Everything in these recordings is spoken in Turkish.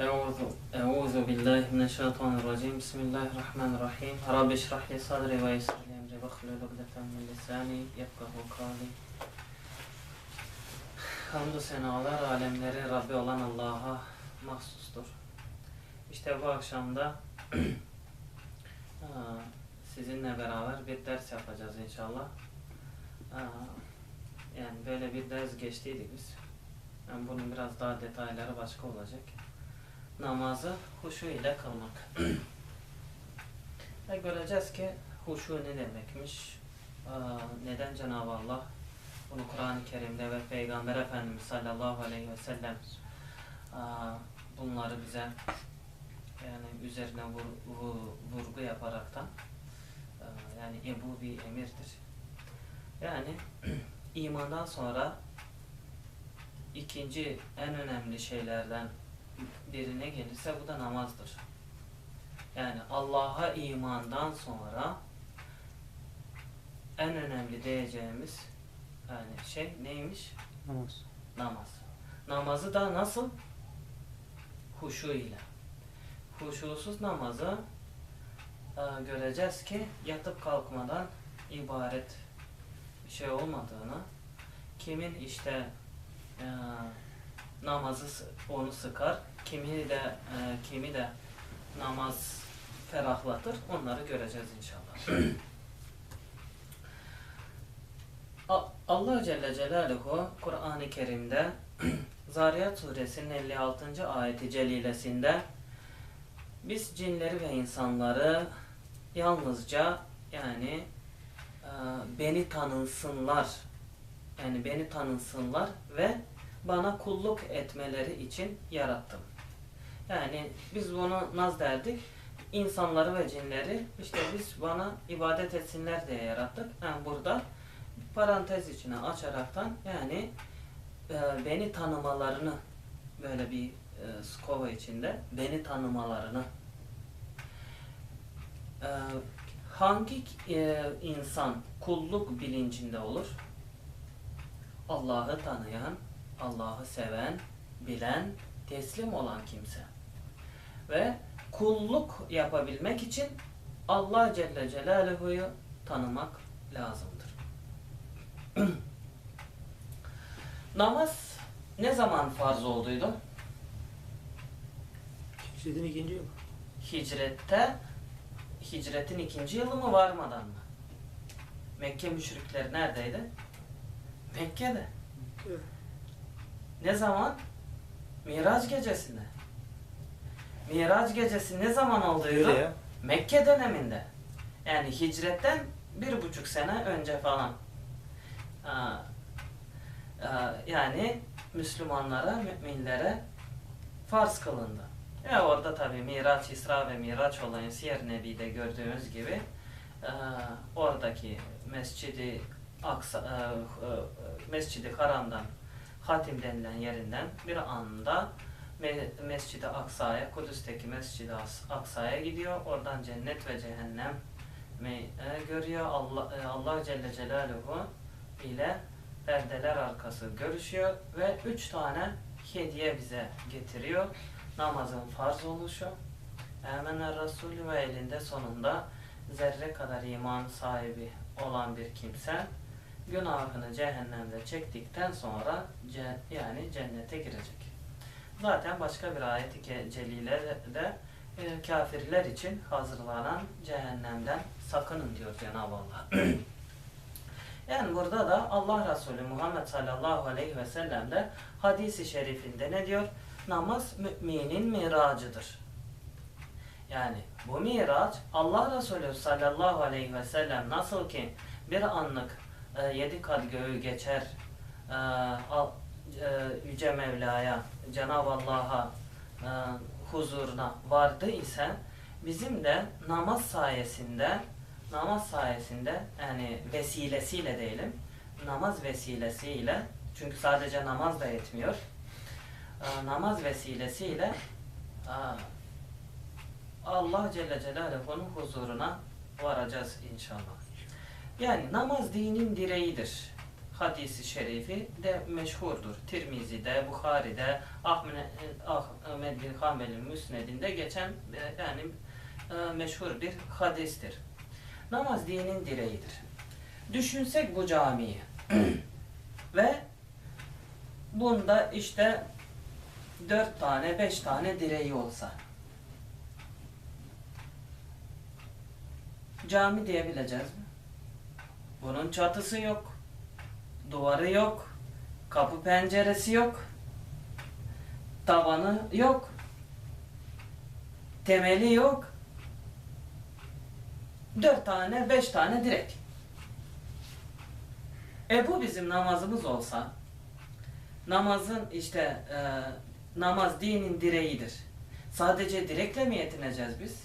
Euzu billahi mineşşeytanirracim. Bismillahirrahmanirrahim. Rabbi şrah li sadri ve yessir li emri ve hlul ukdeten min lisani yefkahu kavli. Hamdü senalar alemleri Rabbi olan Allah'a mahsustur. İşte bu akşamda ıı, sizinle beraber bir ders yapacağız inşallah. Yani böyle bir ders geçtiydik biz. Yani bunun biraz daha detayları başka olacak. Namazı huşu ile kılmak. Ve göreceğiz ki huşu ne demekmiş? Aa, Neden Cenab-ı Allah bunu Kur'an-ı Kerim'de ve Peygamber Efendimiz sallallahu aleyhi ve sellem aa, bunları bize yani üzerine vur, vu- vurgu yaparaktan aa, yani ebu bir emirdir. Yani imandan sonra ikinci en önemli şeylerden birine gelirse bu da namazdır. Yani Allah'a imandan sonra en önemli diyeceğimiz yani şey neymiş? Namaz. Namaz. Namazı da nasıl? Huşu ile. Huşusuz namazı e, göreceğiz ki yatıp kalkmadan ibaret bir şey olmadığını, kimin işte e, namazı onu sıkar, kimi de e, kimi de namaz ferahlatır, onları göreceğiz inşallah. Allah Celle Celaluhu Kur'an-ı Kerim'de Zariyat suresinin 56. ayeti celilesinde biz cinleri ve insanları yalnızca yani e, beni tanınsınlar yani beni tanınsınlar ve bana kulluk etmeleri için yarattım. Yani biz bunu naz derdik. İnsanları ve cinleri işte biz bana ibadet etsinler diye yarattık. Yani burada parantez içine açaraktan yani e, beni tanımalarını böyle bir e, skova içinde beni tanımalarını e, hangi e, insan kulluk bilincinde olur? Allah'ı tanıyan, Allah'ı seven, bilen, teslim olan kimse. Ve kulluk yapabilmek için Allah Celle Celaluhu'yu tanımak lazımdır. Namaz ne zaman farz olduydu? Hicretin ikinci yıl. Hicrette, hicretin ikinci yılı mı varmadan mı? Mekke müşrikleri neredeydi? Mekke'de. Ne zaman? Miraç gecesinde. Miraç gecesi ne zaman olduydu? Öyle ya. Mekke döneminde. Yani hicretten bir buçuk sene önce falan. Aa, aa, yani Müslümanlara, müminlere farz kılındı. Ya orada tabi Miraç, İsra ve Miraç olayı Siyer Nebi'de gördüğümüz gibi aa, oradaki Mescidi Aksa, aa, aa, Mescidi Haram'dan Hatim denilen yerinden bir anda Me- Mescid-i Aksa'ya, Kudüs'teki Mescid-i Aksa'ya gidiyor. Oradan cennet ve cehennem e, görüyor. Allah, e, Allah Celle Celaluhu ile perdeler arkası görüşüyor ve üç tane hediye bize getiriyor. Namazın farz oluşu, Emener Resulü ve elinde sonunda zerre kadar iman sahibi olan bir kimse günahını cehennemde çektikten sonra ce- yani cennete girecek. Zaten başka bir ayet-i celile de e, kafirler için hazırlanan cehennemden sakının diyor Cenab-ı Allah. yani burada da Allah Resulü Muhammed sallallahu aleyhi ve sellem de hadisi şerifinde ne diyor? Namaz müminin miracıdır. Yani bu miraç Allah Resulü sallallahu aleyhi ve sellem nasıl ki bir anlık e, yedi kat göğü geçer e, al- e, Yüce Mevla'ya, Cenab-ı Allah'a huzuruna vardı ise bizim de namaz sayesinde namaz sayesinde yani vesilesiyle diyelim namaz vesilesiyle çünkü sadece namaz da yetmiyor namaz vesilesiyle Allah Celle Celaluhu'nun huzuruna varacağız inşallah. Yani namaz dinin direğidir. hadisi şerifi de meşhurdur. Tirmizi'de, Bukhari'de, Ahmet, bin Hanbel'in müsnedinde geçen e, yani e, meşhur bir hadistir. Namaz dinin direğidir. Düşünsek bu camiyi ve bunda işte dört tane, beş tane direği olsa cami diyebileceğiz mi? Bunun çatısı yok, duvarı yok, kapı penceresi yok, tavanı yok, temeli yok. Dört tane, beş tane direk. E bu bizim namazımız olsa, namazın işte e, namaz dinin direğidir. Sadece direkle mi yetineceğiz biz?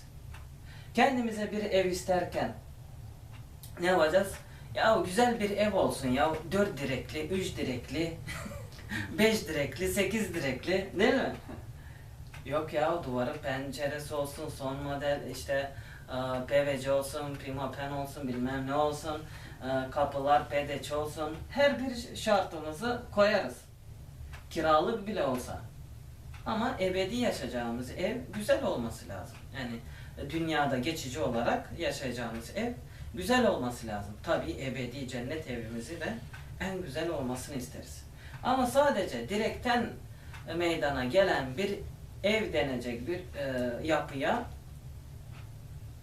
Kendimize bir ev isterken ne yapacağız? Ya güzel bir ev olsun ya. Dört direkli, üç direkli, beş direkli, sekiz direkli değil mi? Yok ya duvarı penceresi olsun, son model işte e, PVC olsun, Primapen olsun, bilmem ne olsun, e, kapılar PDC olsun. Her bir şartımızı koyarız. Kiralık bile olsa. Ama ebedi yaşayacağımız ev güzel olması lazım. Yani dünyada geçici olarak yaşayacağımız ev güzel olması lazım. Tabii ebedi cennet evimizi de en güzel olmasını isteriz. Ama sadece direkten e, meydana gelen bir ev denecek bir e, yapıya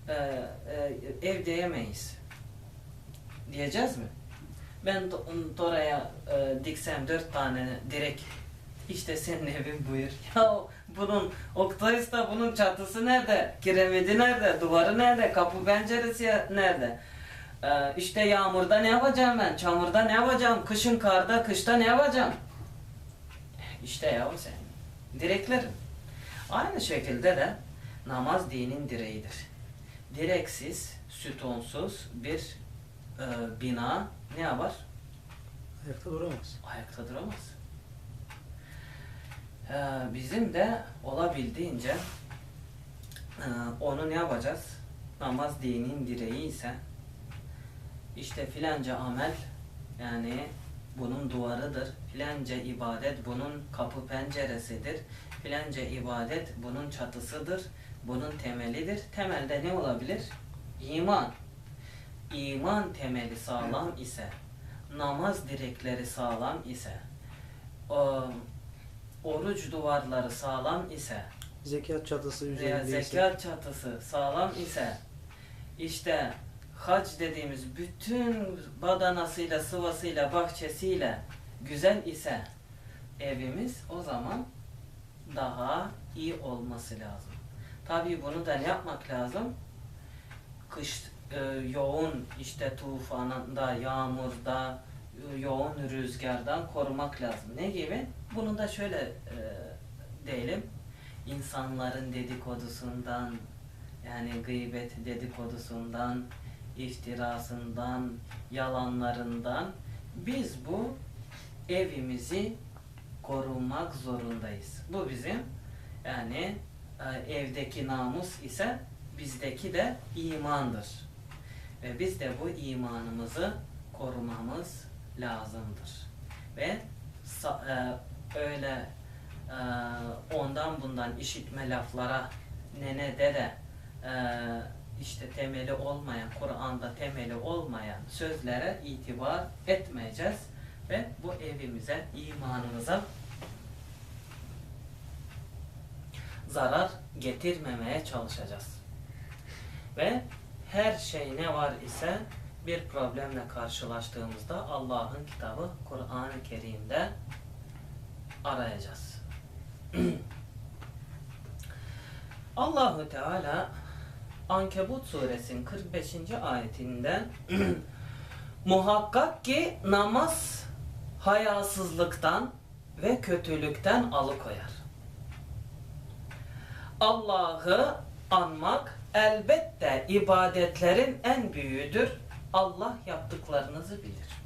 e, e, ev diyemeyiz. Diyeceğiz mi? Ben do- oraya e, diksem dört tane direk işte senin evin buyur. Ya bunun Oktay'sta bunun çatısı nerede? Kiremidi nerede? Duvarı nerede? Kapı penceresi nerede? Ee, işte yağmurda ne yapacağım ben? Çamurda ne yapacağım? Kışın karda, kışta ne yapacağım? İşte yahu sen. Direklerim. Aynı şekilde de namaz dinin direğidir. Direksiz, sütonsuz bir e, bina ne yapar? Ayakta duramaz. ayakta duramaz. Ee, bizim de olabildiğince e, onu ne yapacağız? Namaz dinin direği ise işte filanca amel yani bunun duvarıdır. Filanca ibadet bunun kapı penceresidir. Filanca ibadet bunun çatısıdır. Bunun temelidir. Temelde ne olabilir? İman. İman temeli sağlam ise namaz direkleri sağlam ise, o, oruç duvarları sağlam ise Zekat çatısı veya üzerindeyse. zekat çatısı sağlam ise, işte hac dediğimiz bütün badanasıyla, sıvasıyla, bahçesiyle güzel ise evimiz o zaman daha iyi olması lazım. Tabii bunu da ne yapmak lazım? Kış e, yoğun işte tufanında, yağmurda, yoğun rüzgardan korumak lazım. Ne gibi? Bunu da şöyle e, diyelim. İnsanların dedikodusundan, yani gıybet dedikodusundan, iftirasından, yalanlarından biz bu evimizi korumak zorundayız. Bu bizim yani e, evdeki namus ise bizdeki de imandır. Ve biz de bu imanımızı korumamız lazımdır. Ve e, öyle e, ondan bundan işitme laflara nene dede e, işte temeli olmayan, Kur'an'da temeli olmayan sözlere itibar etmeyeceğiz ve bu evimize, imanımıza zarar getirmemeye çalışacağız. Ve her şey ne var ise bir problemle karşılaştığımızda Allah'ın kitabı Kur'an-ı Kerim'de arayacağız. Allahu Teala Ankebut suresinin 45. ayetinde muhakkak ki namaz hayasızlıktan ve kötülükten alıkoyar. Allah'ı anmak elbette ibadetlerin en büyüğüdür. Allah yaptıklarınızı bilir.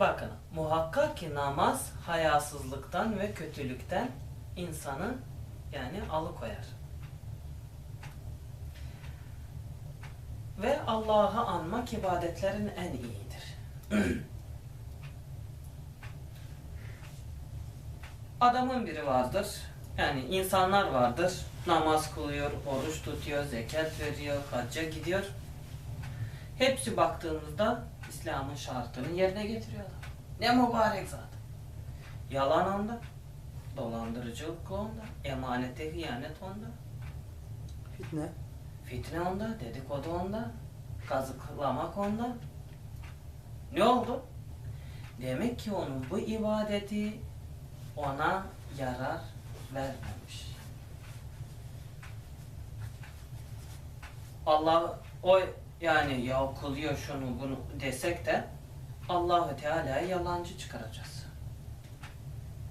Bakın muhakkak ki namaz hayasızlıktan ve kötülükten insanı yani alıkoyar. ve Allah'ı anmak ibadetlerin en iyidir. Adamın biri vardır. Yani insanlar vardır. Namaz kılıyor, oruç tutuyor, zekat veriyor, hacca gidiyor. Hepsi baktığımızda İslam'ın şartını yerine getiriyorlar. Ne mübarek zat. Yalan onda. Dolandırıcılık onda. Emanete hıyanet onda. Fitne. Fitne onda, dedikodu onda, kazıklamak onda. Ne oldu? Demek ki onun bu ibadeti ona yarar vermemiş. Allah o yani ya kılıyor şunu bunu desek de Allahu Teala'yı yalancı çıkaracağız.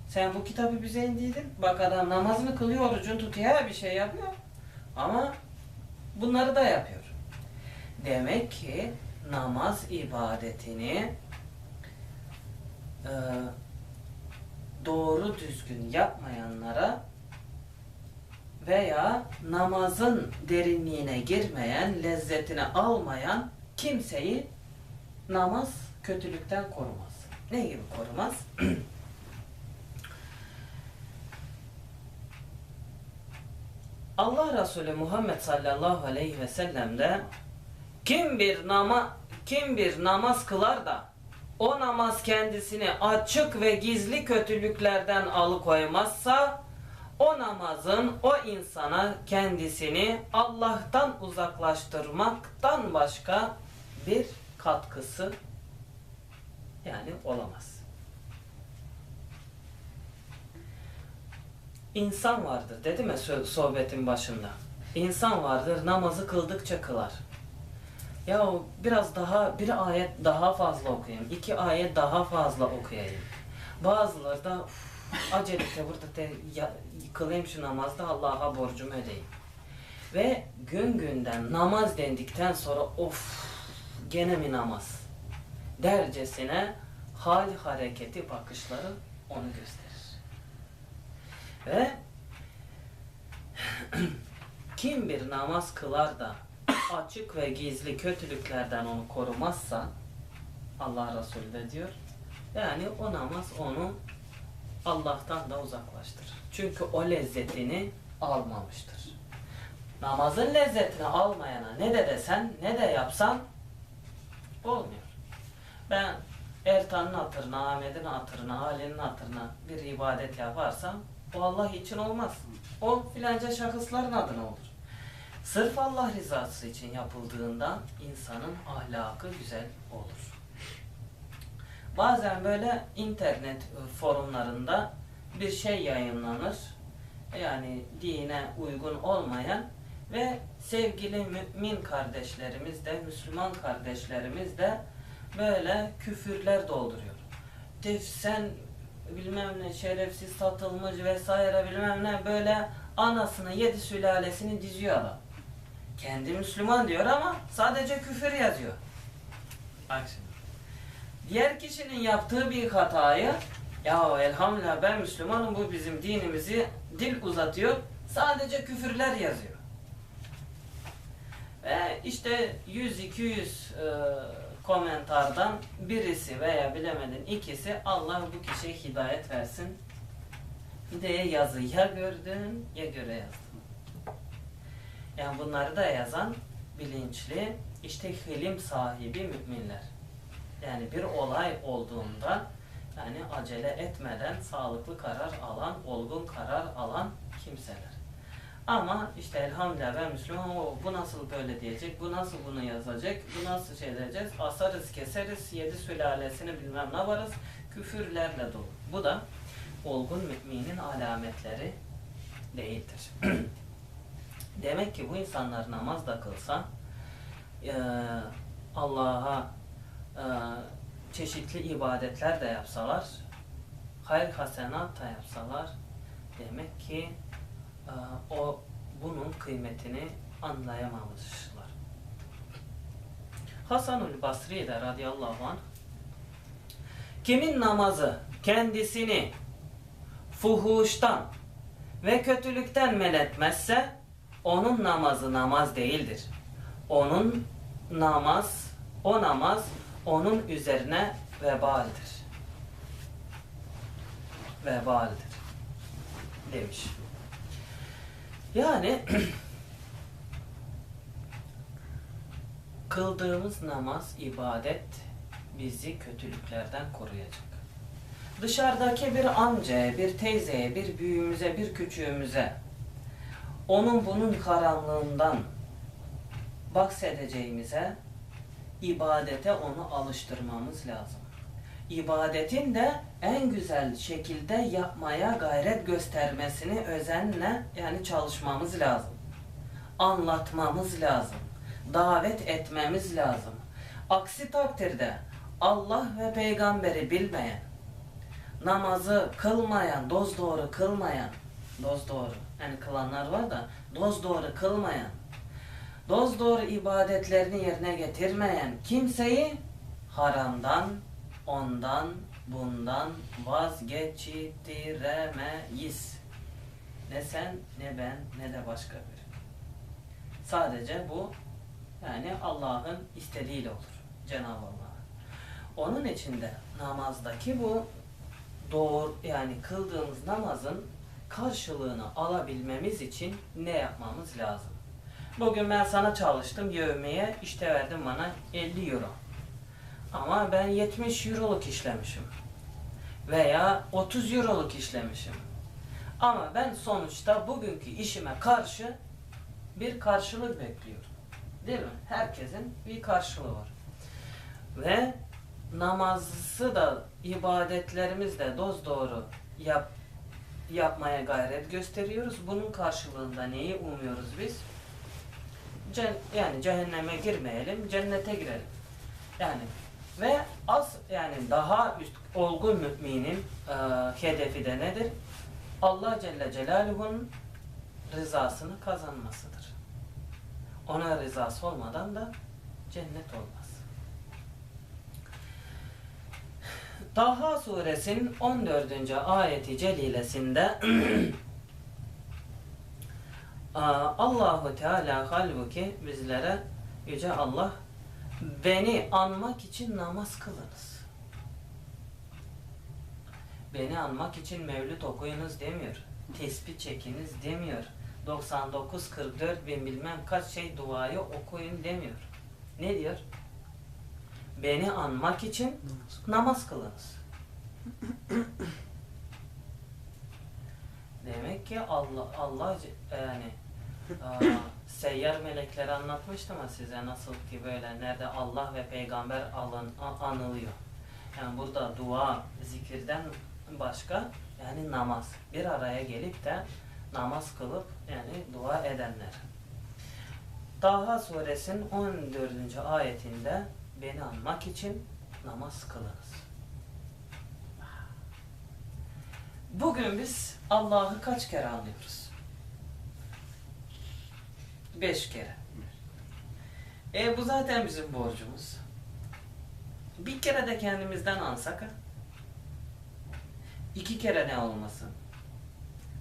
Sen bu kitabı bize indirdin. Bak adam namazını kılıyor, orucunu tutuyor, bir şey yapıyor. Ama bunları da yapıyor. Demek ki namaz ibadetini e, doğru düzgün yapmayanlara veya namazın derinliğine girmeyen, lezzetini almayan kimseyi namaz kötülükten korumaz. Ne gibi korumaz? Allah Resulü Muhammed sallallahu aleyhi ve sellem de kim bir nama kim bir namaz kılar da o namaz kendisini açık ve gizli kötülüklerden alıkoymazsa o namazın o insana kendisini Allah'tan uzaklaştırmaktan başka bir katkısı yani olamaz. İnsan vardır dedi mi sö- sohbetin başında? İnsan vardır namazı kıldıkça kılar. Ya biraz daha bir ayet daha fazla okuyayım, iki ayet daha fazla okuyayım. Bazıları da "Uf, acele burada de, ya, kılayım şu namazda Allah'a borcumu ödeyeyim. Ve gün günden namaz dendikten sonra of gene mi namaz dercesine hal hareketi bakışları onu gösterir. Ve kim bir namaz kılar da açık ve gizli kötülüklerden onu korumazsa Allah Resulü de diyor yani o namaz onu Allah'tan da uzaklaştırır. Çünkü o lezzetini almamıştır. Namazın lezzetini almayana ne de desen ne de yapsan olmuyor. Ben Ertan'ın hatırına, Ahmet'in hatırına, Ali'nin hatırına bir ibadet yaparsam o Allah için olmaz. O filanca şahısların adına olur. Sırf Allah rızası için yapıldığında insanın ahlakı güzel olur. Bazen böyle internet forumlarında bir şey yayınlanır. Yani dine uygun olmayan ve sevgili mümin kardeşlerimiz de, Müslüman kardeşlerimiz de böyle küfürler dolduruyor. Sen bilmem ne şerefsiz satılmış vesaire bilmem ne böyle anasını yedi sülalesini diziyor adam. Kendi Müslüman diyor ama sadece küfür yazıyor. Şimdi. Diğer kişinin yaptığı bir hatayı ya elhamdülillah ben Müslümanım bu bizim dinimizi dil uzatıyor sadece küfürler yazıyor. Ve işte 100-200 e, komentardan birisi veya bilemedin ikisi Allah bu kişiye hidayet versin. Bir de yazı ya gördün ya göre yazdın. Yani bunları da yazan bilinçli işte hilim sahibi müminler. Yani bir olay olduğunda yani acele etmeden sağlıklı karar alan, olgun karar alan kimseler. Ama işte elhamdülillah ben Müslüman, o, bu nasıl böyle diyecek, bu nasıl bunu yazacak, bu nasıl şey diyeceğiz, asarız keseriz, yedi sülalesini bilmem ne varız, küfürlerle dolu. Bu da olgun müminin alametleri değildir. Demek ki bu insanlar namaz da kılsa, eee, Allah'a eee, çeşitli ibadetler de yapsalar, hayır hasenat da yapsalar, demek ki eee, o bunun kıymetini anlayamamışlar. Hasanul Basri de radıyallahu anh, kimin namazı kendisini fuhuştan ve kötülükten men etmezse onun namazı namaz değildir. Onun namaz, o namaz onun üzerine vebaldir. Vebaldir demiş. Yani kıldığımız namaz, ibadet bizi kötülüklerden koruyacak. Dışarıdaki bir amcaya, bir teyzeye, bir büyüğümüze, bir küçüğümüze onun bunun karanlığından bahsedeceğimize ibadete onu alıştırmamız lazım. İbadetin de en güzel şekilde yapmaya gayret göstermesini özenle yani çalışmamız lazım. Anlatmamız lazım. Davet etmemiz lazım. Aksi takdirde Allah ve peygamberi bilmeyen, namazı kılmayan, doz doğru kılmayan, doz doğru yani kılanlar var da doz doğru kılmayan, doz doğru ibadetlerini yerine getirmeyen kimseyi haramdan, ondan, bundan vazgeçtiremeyiz. Ne sen, ne ben, ne de başka biri. Sadece bu yani Allah'ın istediğiyle olur. Cenab-ı Allah. Onun içinde namazdaki bu doğru yani kıldığımız namazın karşılığını alabilmemiz için ne yapmamız lazım? Bugün ben sana çalıştım yövmeye işte verdim bana 50 euro. Ama ben 70 euroluk işlemişim. Veya 30 euroluk işlemişim. Ama ben sonuçta bugünkü işime karşı bir karşılık bekliyorum. Değil mi? Herkesin bir karşılığı var. Ve namazı da ibadetlerimiz de doz doğru yap, yapmaya gayret gösteriyoruz. Bunun karşılığında neyi umuyoruz biz? Cen, yani cehenneme girmeyelim, cennete girelim. Yani ve az yani daha üst, olgun müminin e, hedefi de nedir? Allah Celle Celaluhu'nun rızasını kazanmasıdır. Ona rızası olmadan da cennet olmaz. Taha suresinin 14. ayeti celilesinde Allahu Teala halbuki bizlere yüce Allah beni anmak için namaz kılınız. Beni anmak için mevlüt okuyunuz demiyor. Tesbih çekiniz demiyor. 99 44 bin bilmem kaç şey duayı okuyun demiyor. Ne diyor? Beni anmak için Namaz. kılınız. Demek ki Allah Allah yani aa, seyyar melekleri anlatmıştım ama size nasıl ki böyle nerede Allah ve peygamber alın, anılıyor. Yani burada dua, zikirden başka yani namaz. Bir araya gelip de namaz kılıp yani dua edenler. Taha suresinin 14. ayetinde beni anmak için namaz kılınız. Bugün biz Allah'ı kaç kere anlıyoruz? Beş kere. E bu zaten bizim borcumuz. Bir kere de kendimizden ansak? İki kere ne olmasın?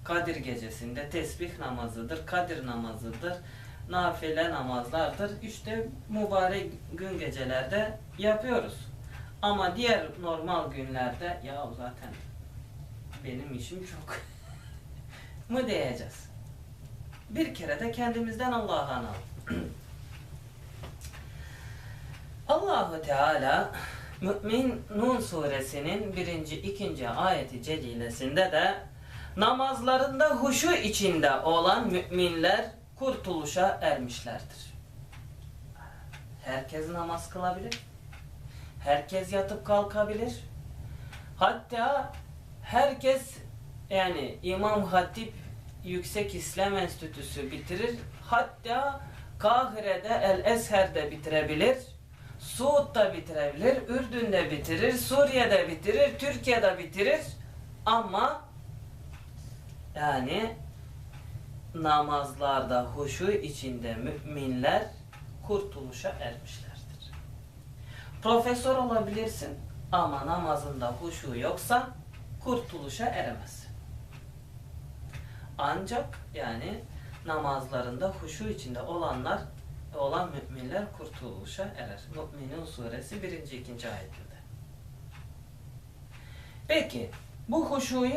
Kadir gecesinde tesbih namazıdır, Kadir namazıdır, nafile namazlardır. İşte mübarek gün gecelerde yapıyoruz. Ama diğer normal günlerde ya zaten benim işim çok mı diyeceğiz? Bir kere de kendimizden Allah'a analım. Allahu Teala Mü'min Nun suresinin birinci, ikinci ayeti celilesinde de namazlarında huşu içinde olan müminler kurtuluşa ermişlerdir. Herkes namaz kılabilir. Herkes yatıp kalkabilir. Hatta herkes yani İmam Hatip Yüksek İslam Enstitüsü bitirir. Hatta Kahire'de El Ezher'de bitirebilir. Suud'da bitirebilir, Ürdün'de bitirir, Suriye'de bitirir, Türkiye'de bitirir. Ama yani namazlarda huşu içinde müminler kurtuluşa ermişlerdir. Profesör olabilirsin ama namazında huşu yoksa kurtuluşa eremezsin. Ancak yani namazlarında huşu içinde olanlar olan müminler kurtuluşa erer. Mü'minun suresi 1. 2. ayetlerde. Peki bu huşuyu